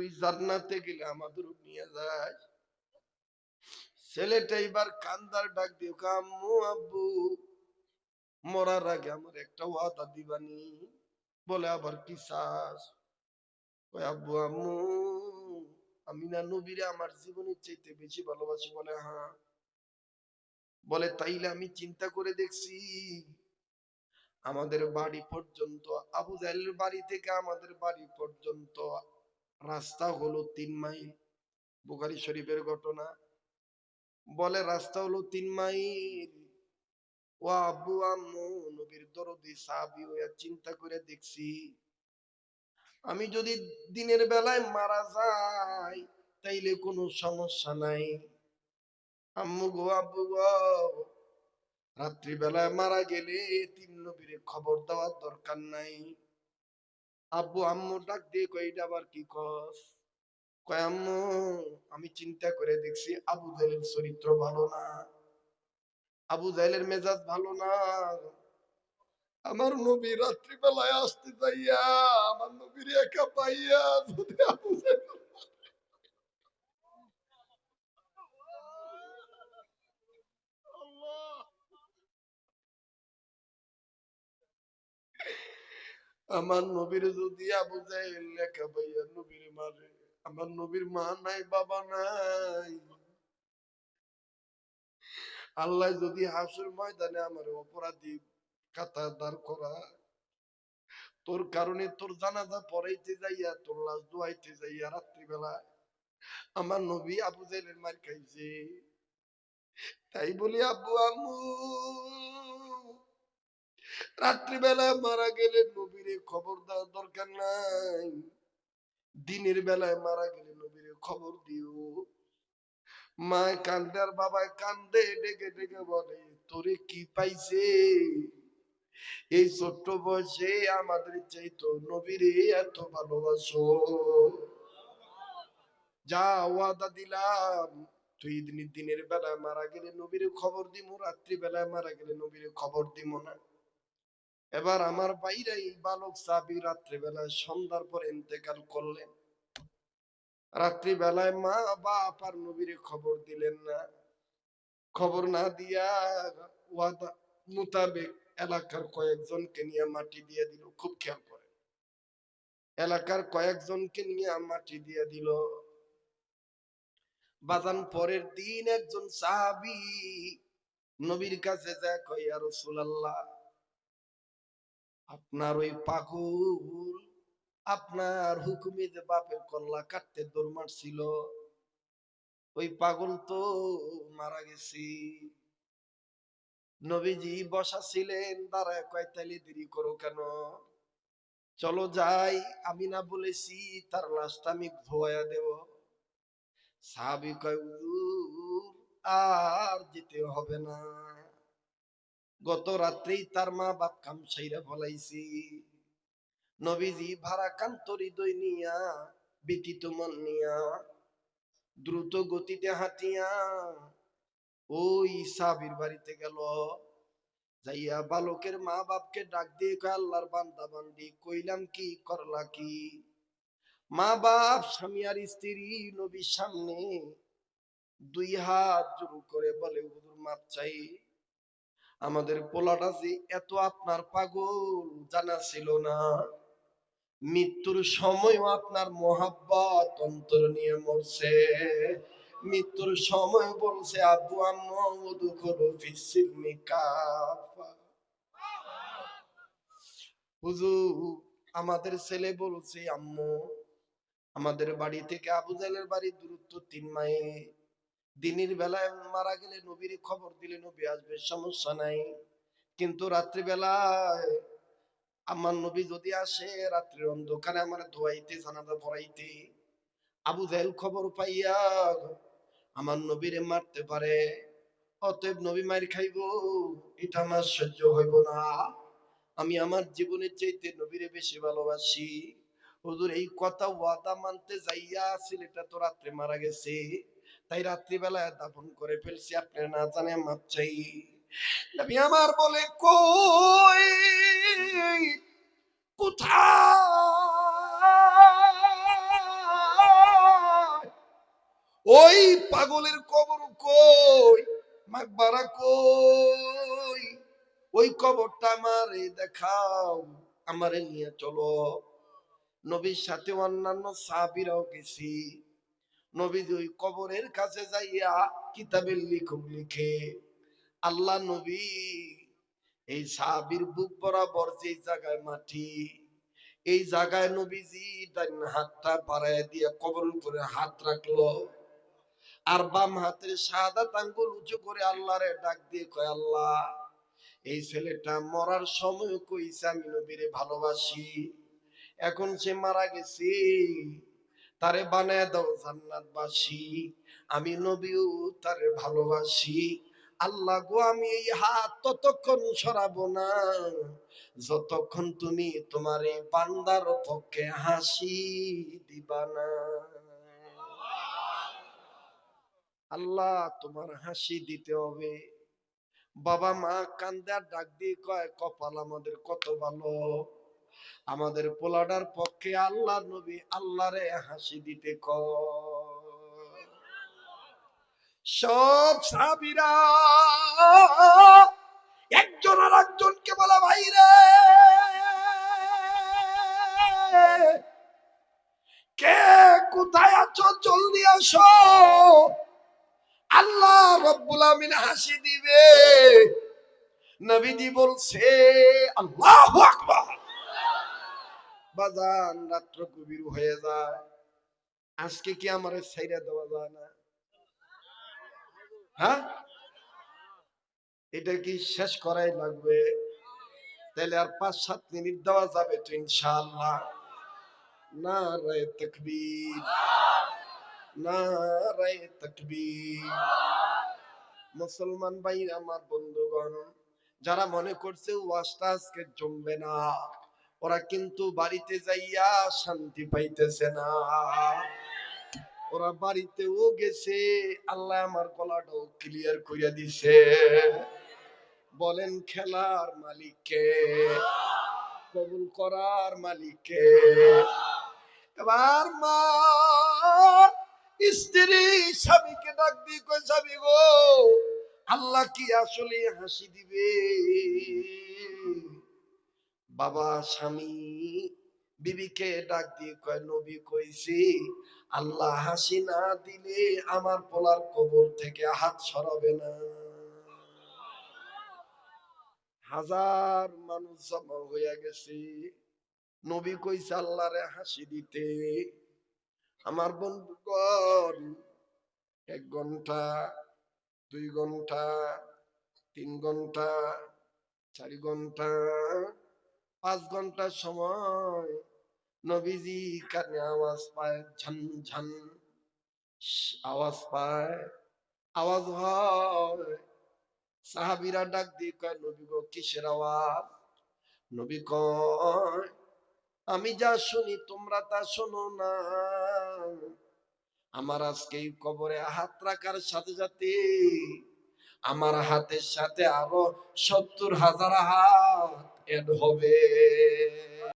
তুই জান্নাতে গেলে আমাদের নিয়ে যাস ছেলেটা এবার কান্দার ডাক দিও আম্মু, আব্বু, মরার আগে আমার একটা ওয়াদা দিবানি। বলে, আবার কি চাস? কয়, আব্বু, আম্মু, আমি না নবীরে আমার জীবনের চাইতে বেশি ভালোবাসি বলে হ্যাঁ। বলে, তাইলে আমি চিন্তা করে দেখছি, আমাদের বাড়ি পর্যন্ত, আবু জাহেলের বাড়ি থেকে আমাদের বাড়ি পর্যন্ত রাস্তা হলো তিন মাইল, বুখারি শরীফের ঘটনা। বলে, রাস্তা হলো তিন মাইল। ও আব্বু, আম্মু, নবীর দরদি, সাহাবি হইয়া চিন্তা করে দেখছি, আমি যদি দিনের বেলায় মারা যাই, তাইলে কোনো সমস্যা নাই। আম্মু গো, আব্বু গো, রাত্রিবেলায় মারা গেলে তিন নবীরে খবর দেওয়ার দরকার নাই। আব্বু, আম্মু ডাক দিয়ে কইটা আবার কি কস? কয়, আম্মু, আমি চিন্তা করে দেখছি আবু জাহেলের চরিত্র ভালো না। আবু জাহেলের মেজাজ ভালো না। আমার নবী রাত্রিবেলায় আসতে যাইয়া আমার নবীর একা পাইয়া যদি আবু জাহেল আমার নবীর যদি আবু জাহেল একা পাইয়া নবীর মারে, আমার নবীর মা নাই, বাবা নাই। আল্লাহ যদি হাসুর ময়দানে আমার অপরাধী কাতা দাঁড় করা তোর কারণে তোর জানাজা পড়াইতে যাইয়া, তোর লাশ দোয়াইতে যাইয়া রাত্রিবেলা আমার নবী আবু জাহেলের মার খাইছে। তাই বলি, আব্বু, আম্মু রাত্রিবেলা মারা গেলে নবীরে খবর দেওয়ার দরকার নাই। দিনের বেলায় মারা গেলে নবীরে খবর দিও। মা কান্দে আর বাবায় কান্দে, ডেকে ডেকে বলে, তোরে কি পাইছে? এই ছোট্ট বয়সে আমাদের চাইতো নবীরে এত ভালোবাসো। যা ওয়াদা দিলাম, তুই দিনের বেলায় মারা গেলে নবীরে খবর দিমু রাত্রি বেলায় মারা গেলে নবীরে খবর দিমু না। এবার আমার বাইরে এই বালক সাবি রাত্রি বেলায় সন্ধ্যার পর ইন্তেকাল করলেন। রাত্রি বেলায় মা বাপ আর নবীরে খবর দিলেন না। খবর না দিয়া ওয়াদা মোতাবেক এলাকার কয়েকজনকে নিয়ে মাটি দিয়ে দিল, খুব খেয়াল করে এলাকার কয়েকজনকে নিয়ে মাটি দিয়ে দিল। বাজান পরের দিন একজন সাহাবি নবীর কাছে যায় কই আর রাসূলুল্লাহ আপনার ওই পাগল, আপনার হুকুমে যে বাপের কল্লা কাটতে দৌড় মারছিল, ওই পাগল তো মারা গেছি। নবীজি বসা ছিলেন দাঁড়ায় কয় তাইলে দেরি করো কেন? চলো যাই, আমি না বলেছি, তার লাশটা আমি ধোয়া দেব। সাহাবি কয় আর যেতে হবে না। গত রাত্রেই তার মা বাপ কাম সাইরা ফলাইছি। নবীজি ভাড়া কান্তরি দই নিয়া ব্যতীত মন নিয়া, দ্রুত গতিতে হাঁটিয়া, ওই সাবির বাড়িতে গেল। যাইয়া বালকের মা বাপকে ডাক দিয়ে কয়, আল্লাহর বান্দা বান্দি, কইলাম কি, করলা কি? মা বাপ, স্বামী আর স্ত্রী, নবীর সামনে দুই হাত জোর করে বলে, হুজুর, মাপ চাই। আমাদের পোলাটা যে এত আপনার পাগল জানা ছিল না। মৃত্যুর সময়ও আপনার মহাব্বত অন্তর নিয়ে মরছে। মৃত্যুর সময় বলছে, আব্বু, আম্মু কাফা হুজুর, আমাদের ছেলে বলছে, আম্মু, আমাদের বাড়ি থেকে আবু জাহেলের বাড়ির দূরত্ব তিন মাইল। দিনের বেলায় মারা গেলে নবীর খবর দিলে নবী আসবে, সমস্যা নাই। কিন্তু রাত্রিবেলায় আমার নবী যদি আসে, রাত্রির অন্ধকারে আমার ধোয়াইতে, জানাজা পড়াইতে, আবু জাহেল খবর পাইয়া আমার নবীরে মারতে পারে। অতএব নবী মার খাইব, এটা আমার সহ্য হইব না। আমি আমার জীবনের চাইতে নবীরে বেশি ভালোবাসি। হুজুর, এই কথা ওয়াদা মানতে যাইয়া ছেলেটা তো রাত্রে মারা গেছে। তাই রাত্রিবেলায় দাফন করে ফেলছি, আপনি না জানে মাপ চাই। নবী আমার বলে, কই? কোথায়? ওই পাগলের কবর কই? মাকবারা কই? ওই কবরটা আমারে দেখাও, আমারে নিয়ে চলো। নবীর সাথে অন্যান্য সাহাবীরাও গেছি। নবী ওই কবরের কাছে যাইয়া কিতাবের লিখুক লিখে, আল্লাহ নবী, এই সাহাবীর বুক বরাবর যে জায়গায় মাটি, এই জায়গায় নবীজি ডান হাতটা বাড়ায় দিয়ে কবরের উপরে হাত রাখল। আর বাম হাতের সাদা আঙ্গুল উঁচু করে আল্লাহরে ডাক দিয়ে কয়, আল্লাহ, এই ছেলেটা মরার সময় কইছে আমি নবীরে ভালোবাসি, এখন সে মারা গেছে। তারে বানায় দাও জান্নাতবাসী। আমি নবীও তারে ভালোবাসি। আল্লাহ গো, আমি এই হাত ততক্ষণ সরাবো না। যতক্ষণ তুমি তোমার এই বান্দার পক্ষে হাসি দিবা না। আল্লাহ, তোমার হাসি দিতে হবে। বাবা মা কান্দার ডাক দিয়ে কয়, কপাল আমাদের কত ভালো। আমাদের পোলাডার পক্ষে আল্লাহ নবী আল্লাহরে হাসি দিতে কয় সব সাবিরা একজন আর একজনকে বলা কে কোথায় আছো? জলদি আসো। আল্লাহ রব্বুল আমিন হাসি দিবে। নবীজি বলছে, আল্লাহু আকবার। বাজান রাত্র গভীর হয়ে যায়। আজকে কি আমার সাইরা দেওয়া যায় না? হ্যাঁ? এটা কি শেষ করাই লাগবে? তাহলে আর পাঁচ, সাত মিনিট দেওয়া যাবে তো না তকবীর। না তকবীর। মুসলমান ভাই আমার বন্ধুগণ, যারা মনে করছে ওয়াজটা আজকে জমবে না ওরা কিন্তু বাড়িতে যাইয়া শান্তি পাইতেছে না। ওরা বাড়িতেও গেছে, আল্লাহ আমার গলাটাও ক্লিয়ার করিয়া দিছে। বলেন, খেলার মালিককে, কবুল করার মালিককে। এবার মা স্ত্রী স্বামীকে ডাক দিয়ে কই স্বামী গো, আল্লাহ কি আসলে হাসি দিবে? বাবা, স্বামী, বিবিকে ডাক দিয়ে কয়, নবী কইছি, আল্লাহ হাসি না দিলে আমার পোলার কবর থেকে হাত সরাবে না। হাজার মানুষ জমা হইয়া গেছে। নবী কইছে, আল্লাহরে হাসি দিতে। আমার বন্ধুগণ, এক ঘণ্টা, দুই ঘণ্টা, তিন ঘণ্টা, চারি ঘণ্টা পাঁচ ঘণ্টা সময়। নবীজি কানে আওয়াজ পায়, ঝন ঝন, আওয়াজ পায়, আওয়াজ হয়। সাহাবিরা ডাক দিয়ে কয়, নবী গো, কিসের আওয়াজ? নবী কয়, আমি যা শুনি তোমরা তা শোনো না। আমার আজকে কবরে হাত রাখার সাথে সাথে আমার হাতের সাথে আরও সত্তর হাজার হাত হবে।